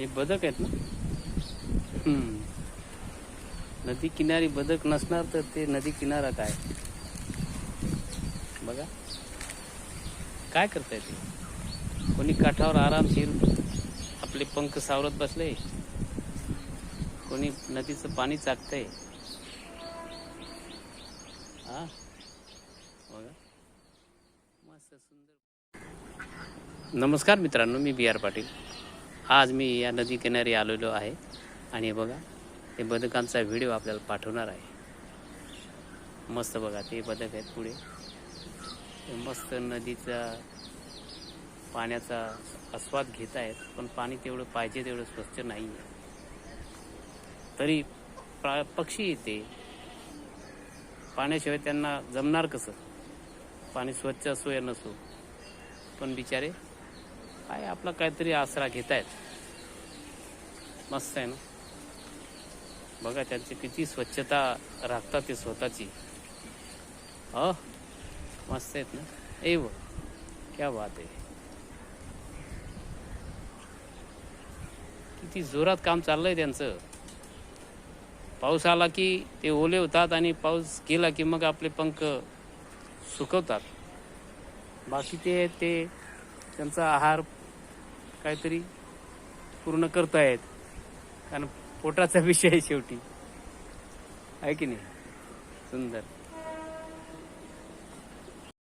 हे बदक आहेत ना? नदी किनारी बदक नसणार तर ते नदी किनारा काय बघा. काय करताय ते? कोणी काठावर आरामशीर आपले पंख सावरत बसले कोणी नदीचं पाणी चाकतंय? हा बघा. मस्त सुंदर. नमस्कार मित्रांनो मी बी आर पाटील. आज मी या नदी किनारी आलेलो आहे. आणि हे बघा ते बदकांचा व्हिडिओ आपल्याला पाठवणार आहे. मस्त बघा ते बदक आहेत पुढे. मस्त नदीचा पाण्याचा आस्वाद घेत आहेत पण पाणी तेवढं पाहिजे तेवढं स्वच्छ नाही आहे तरी प्रा पक्षी येते. पाण्याशिवाय त्यांना जमणार कसं? पाणी स्वच्छ असो या नसो. पण बिचारे काय आपला काहीतरी आसरा घेत आहेत मस्त आहे ना? बघा त्यांची किती स्वच्छता राखतात ते स्वतःची. अ? मस्त आहेत ना? ए व क्या बात आहे. किती जोरात काम चाललंय त्यांचं. पाऊस आला की ते ओले होतात आणि पाऊस गेला की मग आपले पंख सुकवतात. बाकी ते ते त्यांचा आहार काहीतरी पूर्ण करतायत. कारण पोटाचा विषय आहे शेवटी. आहे की नाही? सुंदर.